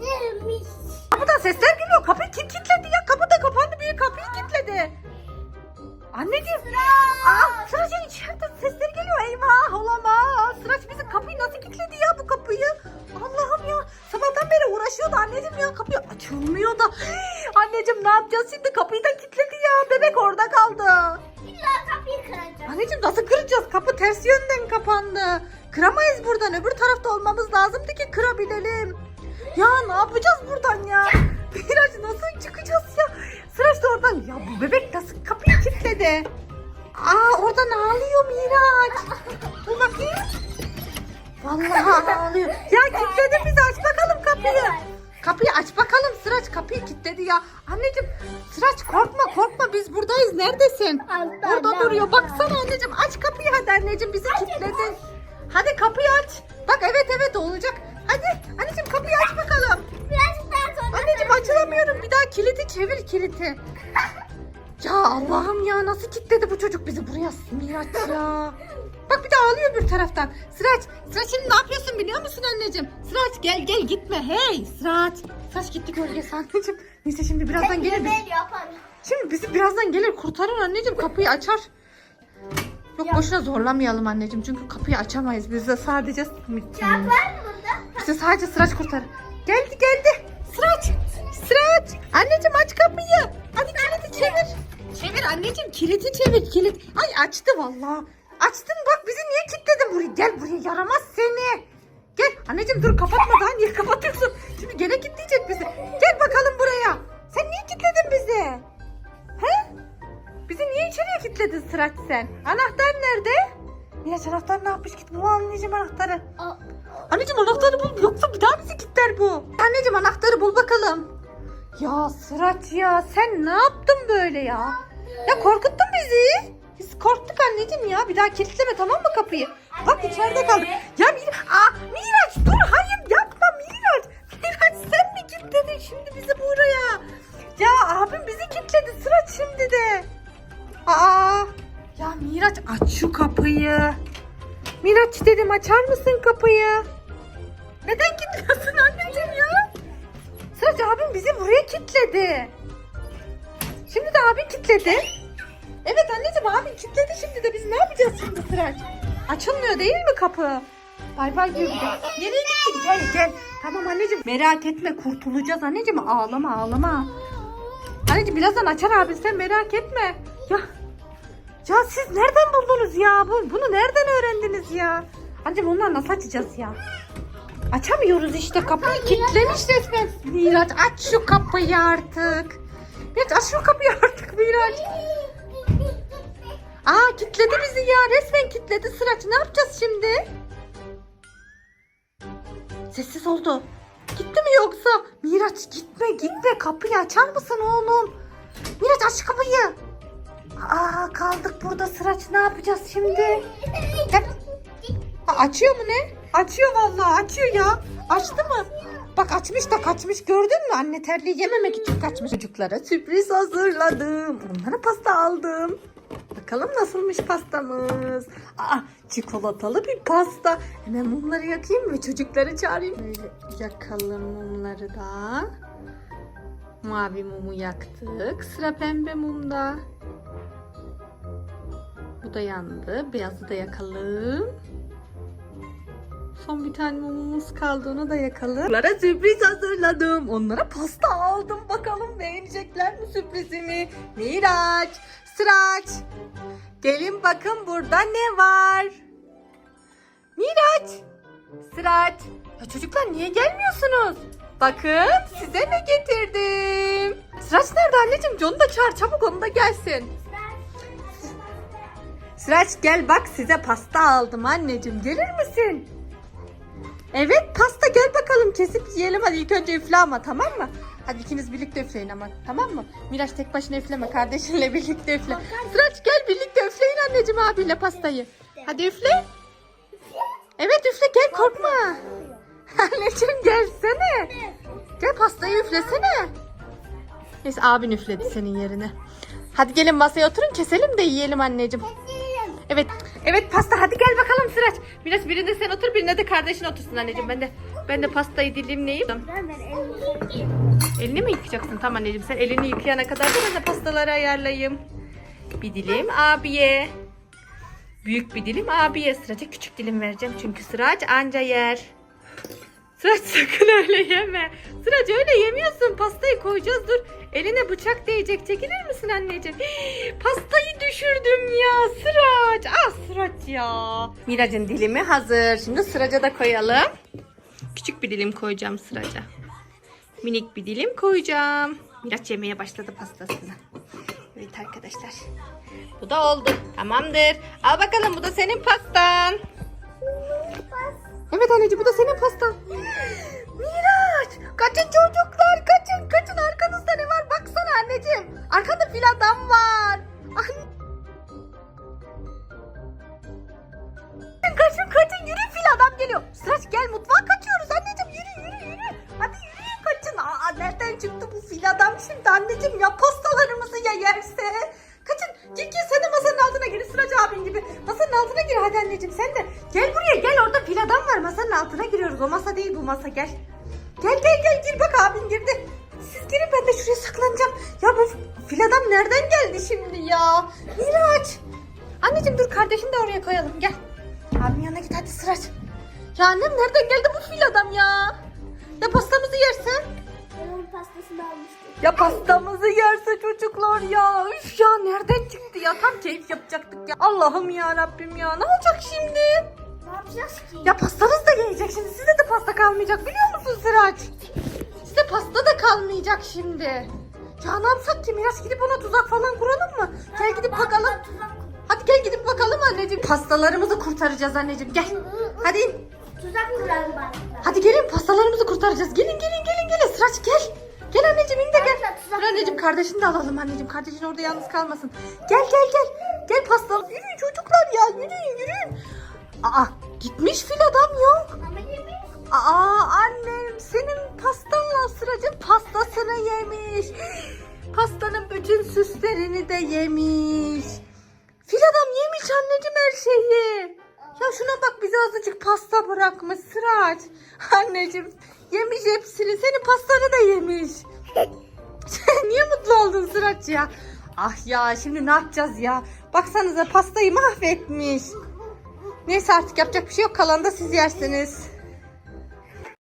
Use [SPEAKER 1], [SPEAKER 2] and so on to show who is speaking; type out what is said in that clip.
[SPEAKER 1] Gelmiş.
[SPEAKER 2] Kapıdan sesler geliyor. Kapıyı kim kilitledi ya? Kapı da kapandı. Biri kapıyı kilitledi. Anneciğim. Aa, Sıracığım içeriden sesler geliyor. Eyvah olamaz. Sıraç bizim kapıyı nasıl kilitledi ya bu kapıyı? Allah'ım ya. Sabahtan beri uğraşıyordu anneciğim ya. Kapıyı açılmıyor da. Anneciğim ne yapacağız şimdi? Kapıyı da kapandı. Kıramayız buradan. Öbür tarafta olmamız lazımdı ki kırabilelim. Ya ne yapacağız buradan ya? Miraç nasıl çıkacağız ya? Sıraç da oradan. Ya bu bebek nasıl kapıyı kilitledi? Aa oradan ağlıyor Miraç. Dur bakayım. Vallahi ağlıyor. Ya kilitledi bizi aç bakalım kapıyı. Kapıyı aç bakalım Sıraç kapıyı kilitledi ya. Anneciğim Sıraç korkma korkma biz buradayız neredesin?
[SPEAKER 1] Altta,
[SPEAKER 2] Burada
[SPEAKER 1] altta,
[SPEAKER 2] duruyor
[SPEAKER 1] altta.
[SPEAKER 2] baksana anneciğim aç kapıyı hadi anneciğim bizi kilitledi. Hadi kapıyı aç. Bak evet evet olacak. Hadi anneciğim kapıyı aç bakalım.
[SPEAKER 1] Birazcık daha sonra.
[SPEAKER 2] Anneciğim açılamıyorum bir daha kilidi çevir kilidi. Ya Allah'ım ya nasıl kilitledi bu çocuk bizi buraya Miraç ya. Bak bir de ağlıyor bir taraftan. Sıraç, Sıraç şimdi ne yapıyorsun biliyor musun anneciğim? Sıraç gel gel gitme hey Sıraç. Sıraç gitti gölgesi anneciğim. Neyse şimdi birazdan gelir. Biz, şimdi bizi birazdan gelir kurtarır anneciğim kapıyı açar. Yok
[SPEAKER 1] Ya.
[SPEAKER 2] boşuna zorlamayalım anneciğim çünkü kapıyı açamayız. Biz de sadece
[SPEAKER 1] Kağıt var mı burada?
[SPEAKER 2] bize sadece Sıraç kurtarır. Geldi geldi. Sıraç. Sıraç. Anneciğim aç kapıyı. Hadi kilidi çevir. Çevir anneciğim kilidi çevir kilit. Ay açtı vallahi. Açtın bak bizi niye kilitledin buraya? Gel buraya yaramaz seni. Gel anneciğim dur kapatma daha niye kapatıyorsun? Şimdi gene kilitleyecek bizi. Gel bakalım buraya. Sen niye kilitledin bizi? He? Bizi niye içeriye kilitledin Sıraç sen? Anahtar nerede? Miraç anahtar ne yapmış? Git bul anneciğim anahtarı. Anneciğim anahtarı bul yoksa bir daha bizi kilitler bu. Anneciğim anahtarı bul bakalım. Ya Sıraç ya sen ne yaptın böyle ya? Ya korkuttun bizi. Biz korktuk anneciğim ya. Bir daha kilitleme tamam mı kapıyı? Bak içeride kaldık. Ya Mir Miraç dur hayır yapma Miraç. Miraç sen mi kilitledin şimdi bizi buraya? Ya abim bizi kilitledi Sıraç şimdi de. Aa, ya Miraç aç şu kapıyı. Miraç dedim açar mısın kapıyı? Neden kilitliyorsun anneciğim ya? Sıraç abim bizi buraya kilitledi. Şimdi de abin kilitledi. Evet anneciğim abin kilitledi şimdi de biz ne yapacağız şimdi Sıraç? Açılmıyor değil mi kapı? Bay bay diyor bir de. Nereye gittin? Gel gel. Tamam anneciğim merak etme kurtulacağız anneciğim ağlama ağlama. Anneciğim birazdan açar abin sen merak etme. Ya ya siz nereden buldunuz ya? Bu, bunu nereden öğrendiniz ya? Anneciğim onları nasıl açacağız ya? Açamıyoruz işte kapıyı kilitlemiş resmen. Miraç aç şu kapıyı artık. Miraç aç şu kapıyı artık Miraç. Aa kilitledi bizi ya resmen kilitledi Sıraç ne yapacağız şimdi? Sessiz oldu. Gitti mi yoksa? Miraç gitme gitme kapıyı açar mısın oğlum? Miraç aç kapıyı. Aa kaldık burada Sıraç ne yapacağız şimdi? Aa, açıyor mu ne? Açıyor vallahi açıyor ya. Açtı mı? Bak açmış da kaçmış gördün mü? Anne terliği yememek için kaçmış. Çocuklara sürpriz hazırladım. Onlara pasta aldım. Bakalım nasılmış pastamız. Aa çikolatalı bir pasta. Hemen mumları yakayım ve çocukları çağırayım. Böyle yakalım mumları da. Mavi mumu yaktık. Sıra pembe mumda. Bu da yandı. Beyazı da yakalım. Son bir tane mumumuz kaldı onu da yakalım. Onlara sürpriz hazırladım. Onlara pasta aldım. Bakalım beğenecekler mi sürprizimi? Miraç, Sıraç. Gelin bakın burada ne var? Miraç, Sıraç. Ya çocuklar niye gelmiyorsunuz? Bakın size ne getirdim. Sıraç nerede anneciğim? Onu da çağır çabuk onu da gelsin. Sıraç gel bak size pasta aldım anneciğim. Gelir misin? Evet pasta bakalım kesip yiyelim. Hadi ilk önce üfle ama tamam mı? Hadi ikiniz birlikte üfleyin ama tamam mı? Miraç tek başına üfleme kardeşinle birlikte üfle. Sıraç gel birlikte üfleyin anneciğim abiyle pastayı. Hadi üfle. Evet üfle gel korkma. Anneciğim gelsene. Gel pastayı üflesene. Neyse abin üfledi senin yerine. Hadi gelin masaya oturun keselim de yiyelim anneciğim. Evet. Evet pasta hadi gel bakalım Sıraç. Biraz birinde sen otur birinde de kardeşin otursun anneciğim. Ben de ben de pastayı
[SPEAKER 1] elimi
[SPEAKER 2] Elini mi yıkayacaksın? Tamam anneciğim sen elini yıkayana kadar da ben de pastaları ayarlayayım. Bir dilim abiye. Büyük bir dilim abiye. Sıraç'a küçük dilim vereceğim. Çünkü Sıraç anca yer. Sıraç sakın öyle yeme. Sıraç öyle yemiyorsun. Pastayı koyacağız dur. Eline bıçak değecek. Çekilir misin anneciğim? Hii, Pastayı düşürdüm ya Sıraç. Ah Sıraç ya. Mirac'ın dilimi hazır. Şimdi Sıraç'a da koyalım. Küçük bir dilim koyacağım Sıraç'a. Minik bir dilim koyacağım. Miraç yemeye başladı pastasını. Evet arkadaşlar. Bu da oldu. Tamamdır. Al bakalım bu da senin pastan. Evet anneciğim bu da senin pastan. ya pastalarımızı ya yerse. Kaçın gel gel sen de masanın altına gir Sıraç abin gibi. Masanın altına gir hadi anneciğim sen de. Gel buraya gel orada fil adam var masanın altına giriyoruz. O masa değil bu masa gel. Gel gel gel gir bak abin girdi. Siz girin ben de şuraya saklanacağım. Ya bu fil adam nereden geldi şimdi ya? Miraç. Anneciğim dur kardeşini de oraya koyalım gel. Abim yanına git hadi Sıraç. Ya annem nereden geldi bu fil adam? Ya Ya pastamızı yerse çocuklar ya. Üf ya nereden çıktı ya? Tam keyif yapacaktık ya. Allah'ım ya Rabbim ya. Ne olacak şimdi?
[SPEAKER 1] Ne yapacağız ki?
[SPEAKER 2] Ya pastanız da gelecek şimdi. Size de pasta kalmayacak biliyor musun Sıraç? Size pasta da kalmayacak şimdi. Ya ne yapsak ki? Gidip ona tuzak falan kuralım mı? Gel gidip bakalım. Hadi gel gidip bakalım anneciğim. Pastalarımızı kurtaracağız anneciğim. Gel. Hadi in.
[SPEAKER 1] Tuzak kuralım bari.
[SPEAKER 2] Hadi gelin pastalarımızı kurtaracağız. Gelin gelin gelin gelin. Sıraç gel. Gel anneciğim in de gel. Dur anneciğim kardeşini de alalım anneciğim. Kardeşin orada yalnız kalmasın. Gel gel gel. Gel pasta. Yürüyün çocuklar ya. Yürüyün yürüyün. Aa gitmiş fil adam yok. Aa annem senin pastanla Sıracın pastasını yemiş. Pastanın bütün süslerini de yemiş. Fil adam yemiş anneciğim her şeyi. Ya şuna bak bize azıcık pasta bırakmış Sıraç. Anneciğim yemiş hepsini. Senin pastanı da yemiş. Niye mutlu oldun Sıraç ya? Ah ya şimdi ne yapacağız ya? Baksanıza pastayı mahvetmiş. Neyse artık yapacak bir şey yok. Kalan da siz yersiniz.